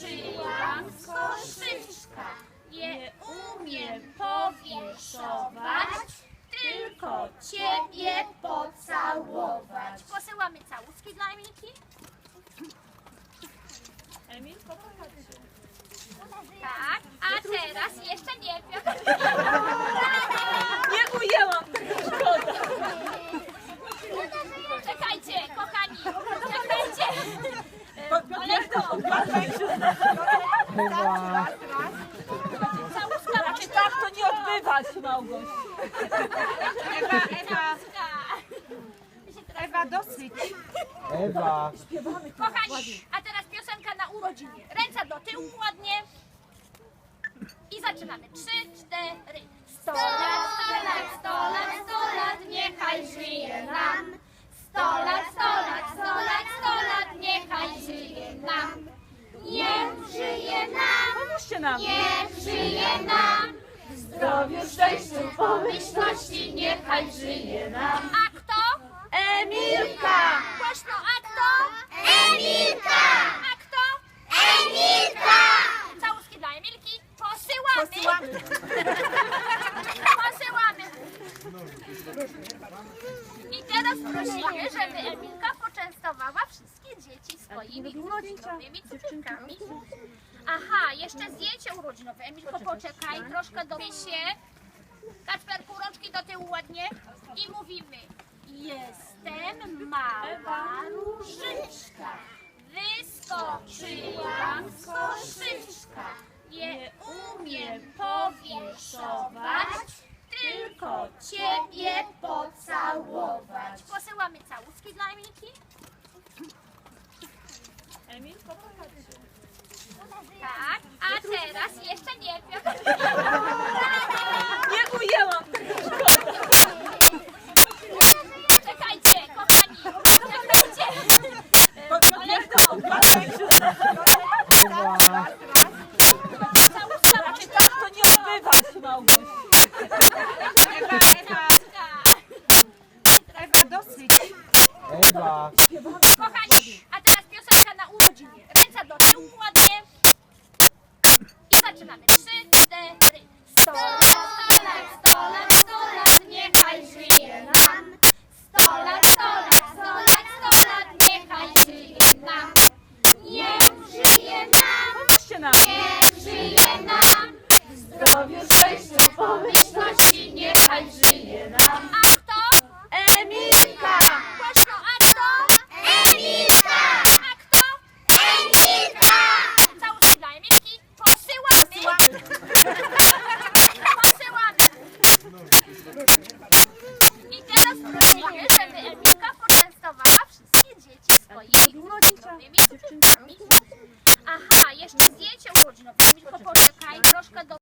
Uczyłam koszyczka. Nie umiem powieszować, tylko ciebie pocałować. Posyłamy całuski dla Emilki. Emil, pokochać Tak, a teraz jeszcze nie Nie ujęłam tego, szkoda. Czekajcie, kochani, czekajcie. Olejko, Całuska znaczy tak to nie odbywa się, Małgoś. Ewa, Ewa. Ewa, dosyć. Ewa, Kochani, a teraz piosenka na urodzinie. Ręce do tyłu ładnie. I zaczynamy. Trzy, cztery. Sto lat, sto lat, sto lat, sto lat, niechaj żyje nam. Sto lat, sto lat, sto lat, sto lat, niechaj żyje nam. Niech żyje nam, niech żyje nam. W zdrowiu, szczęściu, pomyślności, niechaj żyje nam. A kto? Emilka! Głośno, a kto? Emilka! A kto? Emilka! Całuski dla Emilki. Posyłamy. Posyłamy. I teraz prosimy, żeby Emilka swoimi urodzinowymi cukierkami. Aha, jeszcze zdjęcie urodzinowe. Emilko, poczekaj, troszkę do się. Kacperku, rączki do tyłu ładnie. I mówimy. Jestem mała różyczka. Wyskoczyłam z koszyczka. Nie umiem powierszować, tylko Ciebie pocałować. Posyłamy całuski dla Emilki. Emil, pokochaj się. Tak, a teraz jeszcze nie Piotr. Nie ujęłam tego, szkoda. Czekajcie, kochani, czekajcie. Całuska znaczy tak to nie odbywa się, Małgoś. Ewa, Ewa, Ewa, dosyć. Ewa, Kochani, a teraz piosenka na urodzinie. Ręce do tyłu zaczynamy. Trzy, cztery. Sto lat, sto lat, sto lat, sto lat, niechaj żyje nam. Sto lat, sto lat, sto lat, sto lat, niechaj żyje nam. Niech żyje nam, Pomóżcie nam. niech żyje nam. W zdrowiu, szczęściu, pomyślności, swoimi dziewczynkami. Aha, jeszcze zdjęcie urodzinowe, tylko poczekaj, troszkę do